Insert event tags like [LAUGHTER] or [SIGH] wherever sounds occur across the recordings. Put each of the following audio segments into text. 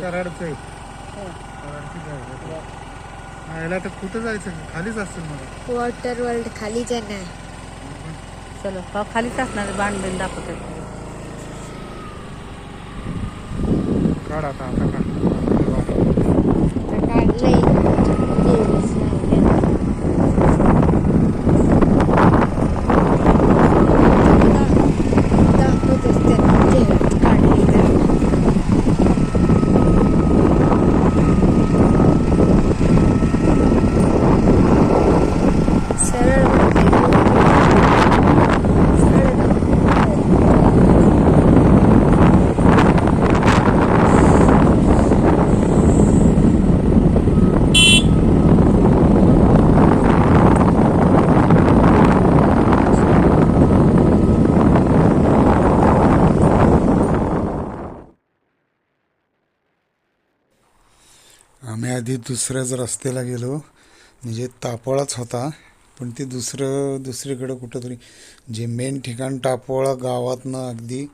कराडचं आहे. हां. हा, कुठं जायचं? खालीच असेल मला. वॉटर वर्ल्ड खालीच आहे ना चला हा खालीच असणार बांधून दाखवतात काढ आता आता काढ. तर काढलंय तेवीस नाही. दा- दाखवत असते ते काढली तर सरळ सरळ आम्ही आधी दुसऱ्याच रस्त्याला गेलो म्हणजे तापोळाच होता पण ते दुसरं दुसरीकडं कुठंतरी जे मेन ठिकाण टापोळा गावातनं अगदी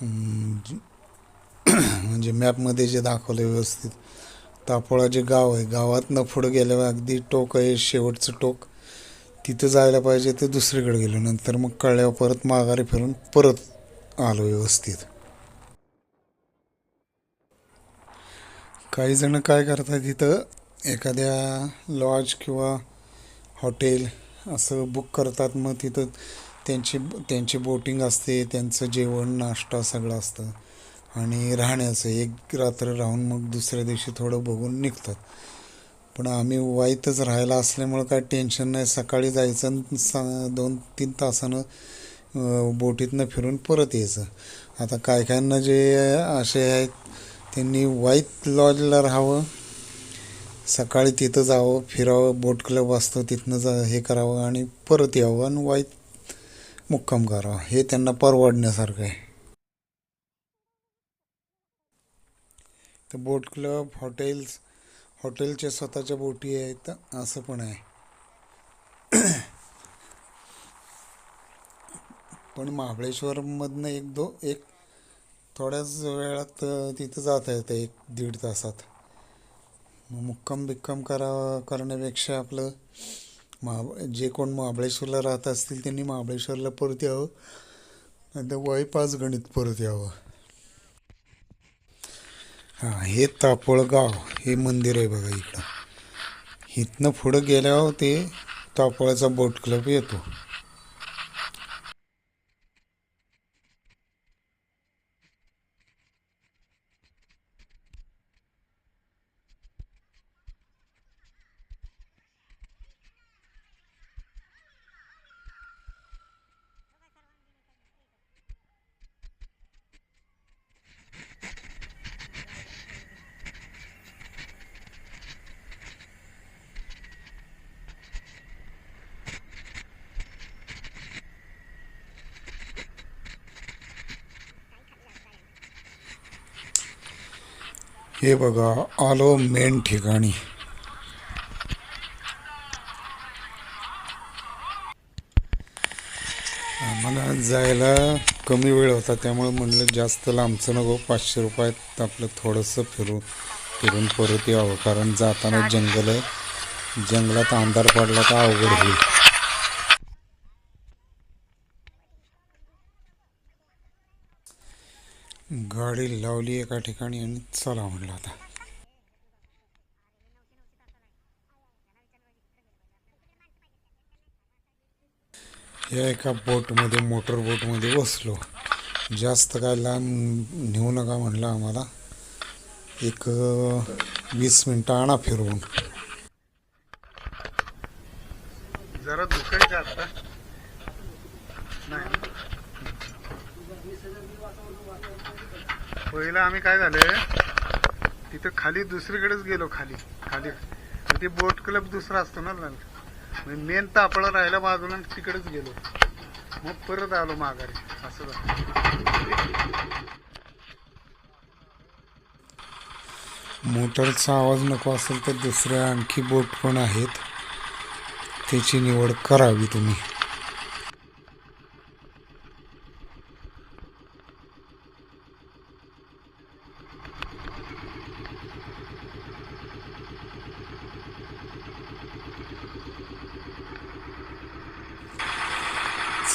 [CLEARS THROAT] म्हणजे मॅपमध्ये जे दाखवलं व्यवस्थित तापोळा जे गाव आहे गावातनं पुढं गेल्यावर अगदी टोक आहे शेवटचं टोक. तिथं जायला पाहिजे ते दुसरीकडे गेलो. नंतर मग कळल्यावर परत माघारी फिरून परत आलो व्यवस्थित. काही जण काय करतात तिथं एखाद्या लॉज किंवा हॉटेल असं बुक करतात मग तिथं त्यांची त्यांची बोटिंग असते त्यांचं जेवण नाश्ता सगळं असतं. आणि राहण्याचं एक रात्र राहून मग दुसऱ्या दिवशी थोडं बघून निघतात. पण आम्ही वाईतच राहायला असल्यामुळं काय टेन्शन नाही. सकाळी जायचं सा दोन तीन तासानं बोटीतनं फिरून परत यायचं. आता काय काहींना जे असे आहेत त्यांनी वाईट लॉजला राहावं सकाळी तिथं जावं फिरावं बोट क्लब असतो तिथनं जा हे करावं आणि परत यावं आणि वाईट मुक्काम करावा. हे त्यांना परवडण्यासारखं आहे. तर बोट क्लब हॉटेल्स हॉटेलच्या स्वतःच्या बोटी आहेत असं पण आहे. पण महाबळेश्वरमधनं एक दो एक थोड्याच वेळात तिथं जाता येतं एक दीड तासात. मग मुक्काम बिक्काम करा करण्यापेक्षा आपलं महाब जे कोण महाबळेश्वरला राहत असतील त्यांनी महाबळेश्वरला परत यावं. नाही तर पाच गणित परत यावं. हां हे तापोळगाव हे मंदिर आहे बघा इकडं. इथनं पुढं गेल्यावर ते तापोळाचा बोट क्लब येतो. हे बघा आलो मेन ठिकाणी. आम्हाला जायला कमी वेळ होता त्यामुळे म्हणलं जास्त लांबचं नको पाचशे रुपयात आपलं थोडंसं फिरून फिरून परत यावं. कारण जाताना जंगल आहे. जंगलात अंधार पडला तर अवघड होईल. गाडी लावली एका ठिकाणी आणि चला म्हणलं आता. या एका बोटमध्ये मोटर बोटमध्ये बसलो. जास्त काय लांब नेऊ नका म्हणलं आम्हाला. एक वीस मिनटं आणा फिरवून जरा दुखायचं आता नाही पहिलं आम्ही काय झालं तिथं खाली दुसरीकडेच गेलो खाली खाली. ते बोट क्लब दुसरा असतो ना म्हणजे मेन तापळा राहिला बाजूला तिकडेच गेलो. मग परत आलो माघारी. असं झालं. मोटरचा आवाज नको असेल तर दुसऱ्या आणखी बोट पण आहेत. त्याची निवड करावी तुम्ही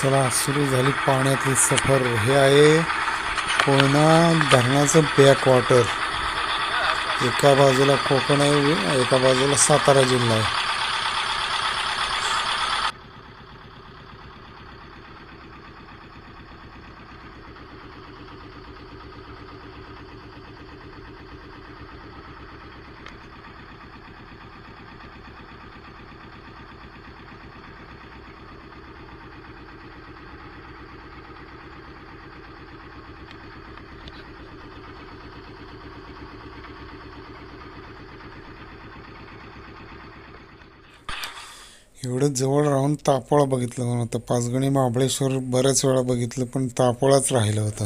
चला सुरू झाली पाण्यातली सफर. हे आहे कोयना धरणाचं बॅकवॉटर एका बाजूला कोकण आहे एका बाजूला सातारा जिल्हा आहे. जवळ राहून तापोळा बघितलं होतं. पाचगणी महाबळेश्वर बऱ्याच वेळा बघितलं पण तापोळाच राहिलं होतं.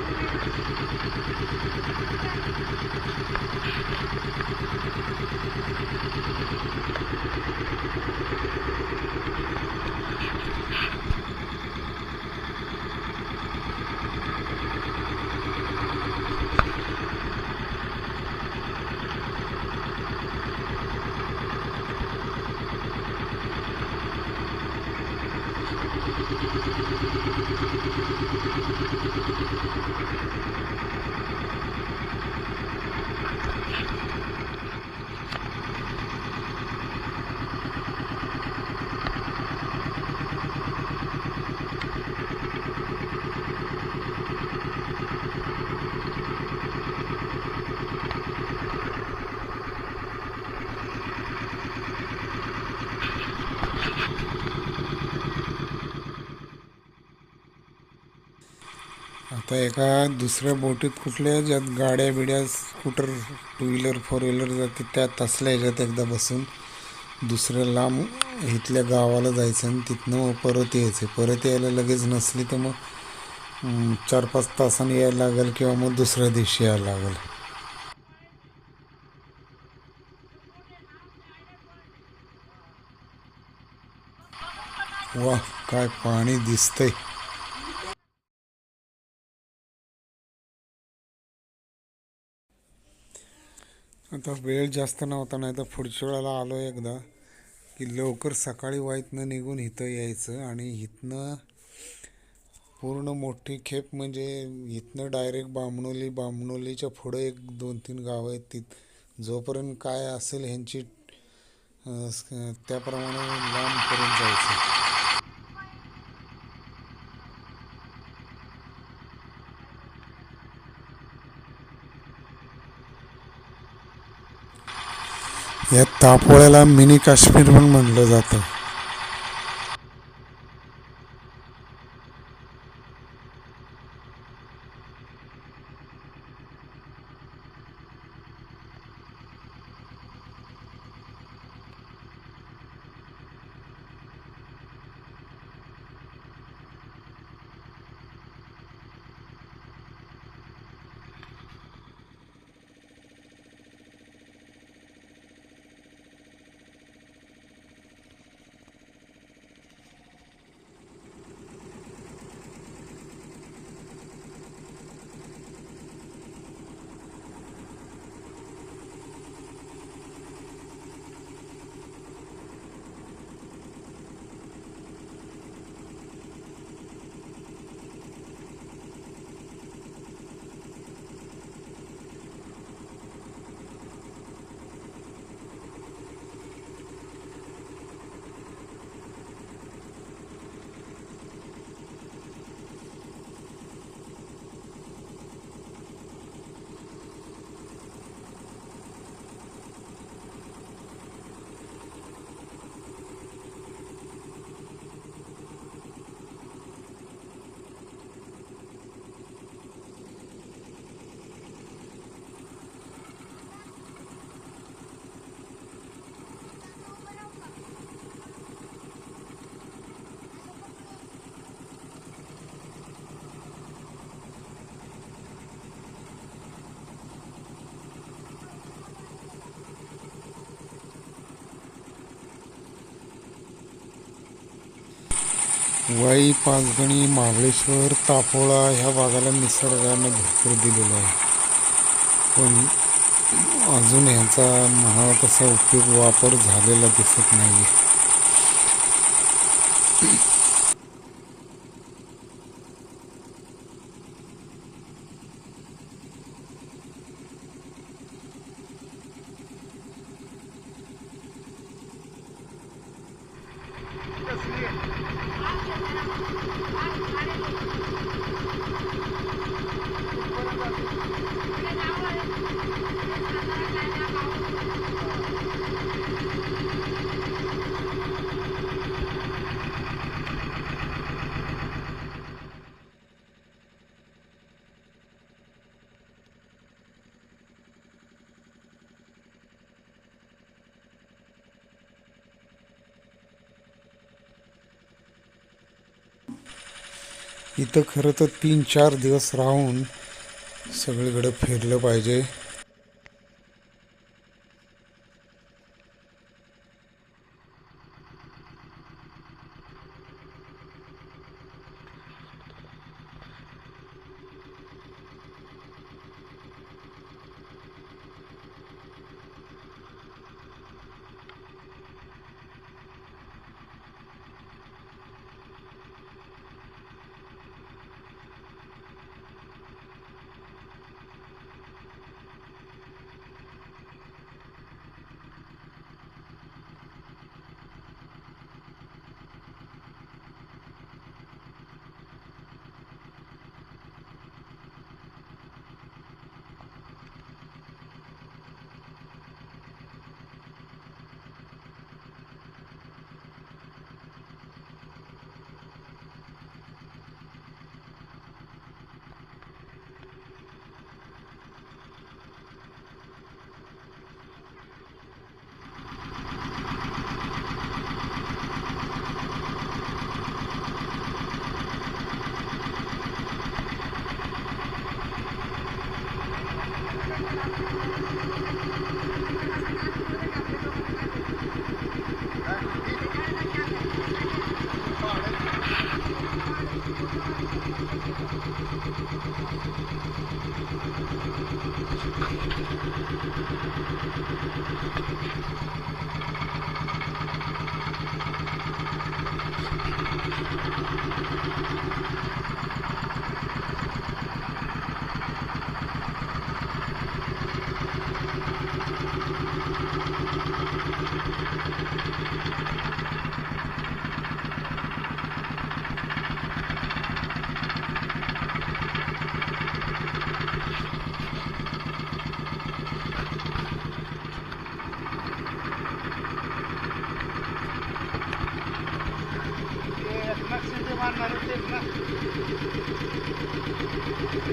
एका दुसऱ्या बोटीत कुठल्या ज्यात गाड्या बिड्या scooter two wheeler four wheeler जाते त्या तसल्या ह्याच्यात एकदा बसून दुसऱ्या लांब इथल्या गावाला जायचं आणि तिथनं मग परत यायचं. परत यायला लगेच नसली तर मग चार पाच तासांनी यायला लागेल किंवा मग दुसऱ्या दिवशी यायला लागेल. वा काय पाणी दिसतंय. आता वेळ जास्त नव्हता नाही तर पुढच्या वेळेला आलो एकदा की लवकर सकाळी वाईतनं निघून इथं यायचं आणि इथनं पूर्ण मोठी खेप म्हणजे इथनं डायरेक्ट बामणोली बामणोलीच्या पुढं एक दोन तीन गावं आहेत ती जोपर्यंत काय असेल ह्यांची त्याप्रमाणे लांबपर्यंत जायचं. या तापोळ्याला मिनी काश्मीर पण म्हटलं जातं. वाई पाचगणी महाबळेश्वर तापोळा ह्या भागाला निसर्गानं भरपूर दिलेला आहे. पण अजून ह्याचा म्हणावा तसा उपयोग वापर झालेला दिसत नाही आहे इथं खरं तर तीन चार दिवस राहून सगळीकडं फिरलं पाहिजे.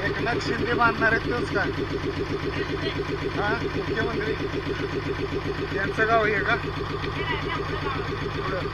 एकनाथ शिंदे बांधणार आहेत तोच का? हा मुख्यमंत्री. त्यांचं गाव आहे का? पुढं.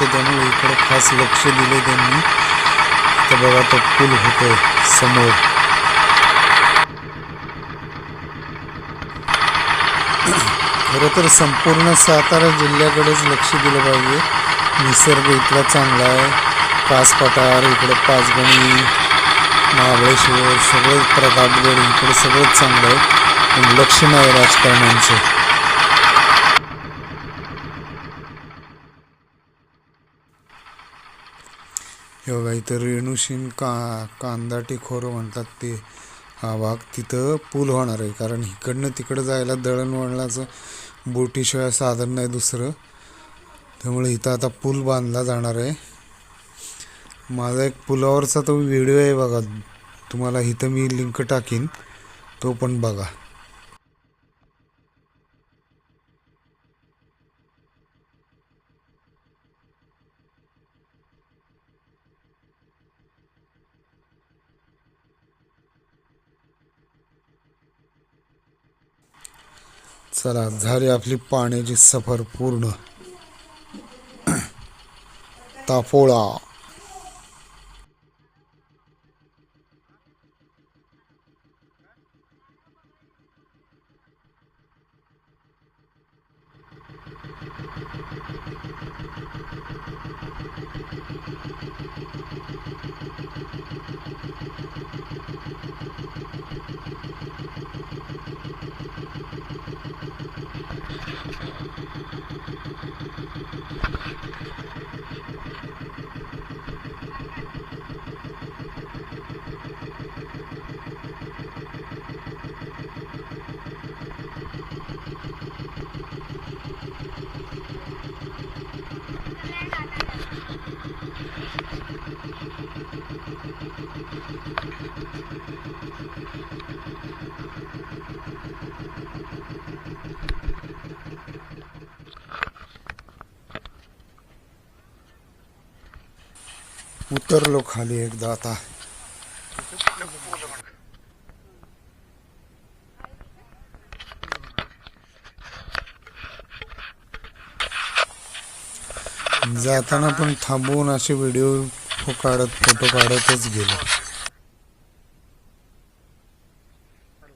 गाव त्यामुळे इकडे खास लक्ष दिले त्यांनी. तर बघा तो पूल होतोय समोर. खरं तर संपूर्ण सातारा जिल्ह्याकडेच लक्ष दिलं पाहिजे. निसर्ग इथला चांगला आहे. कास पठार इकडे पाचगणी महाबळेश्वर सगळं प्रतापगड इकडे सगळंच चांगलं आहे. पण लक्ष नाही राजकारण्यांचं. बघा इथं रेणुशीन का कांदाटी खोरं म्हणतात ते. हा भाग तिथं पूल होणार आहे. कारण इकडनं तिकडं जायला दळणवळणाचं बोटीशिवाय साधन नाही दुसरं. त्यामुळे इथं आता पूल बांधला जाणार आहे. माझा एक पुलावरचा तो व्हिडिओ आहे बघा. तुम्हाला इथं मी लिंक टाकीन. तो पण बघा. चला झाली आपली पाण्याची सफर पूर्ण. [CLEARS THROAT] तापोळा. उतरलो खाली एकदा आता जाताना पण थांबवून असे व्हिडिओ काढत फोटो काढतच गेलो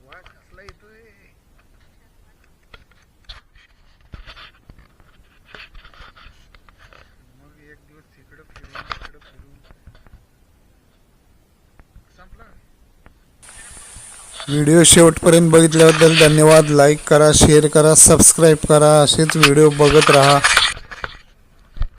वाट कसला येतोय मग एक दिवस इकडं फिरून तिकडं फिरून संपला व्हिडिओ शेवटपर्यंत बघितल्याबद्दल धन्यवाद. लाईक करा शेअर करा सबस्क्राईब करा. असेच व्हिडिओ बघत राहा.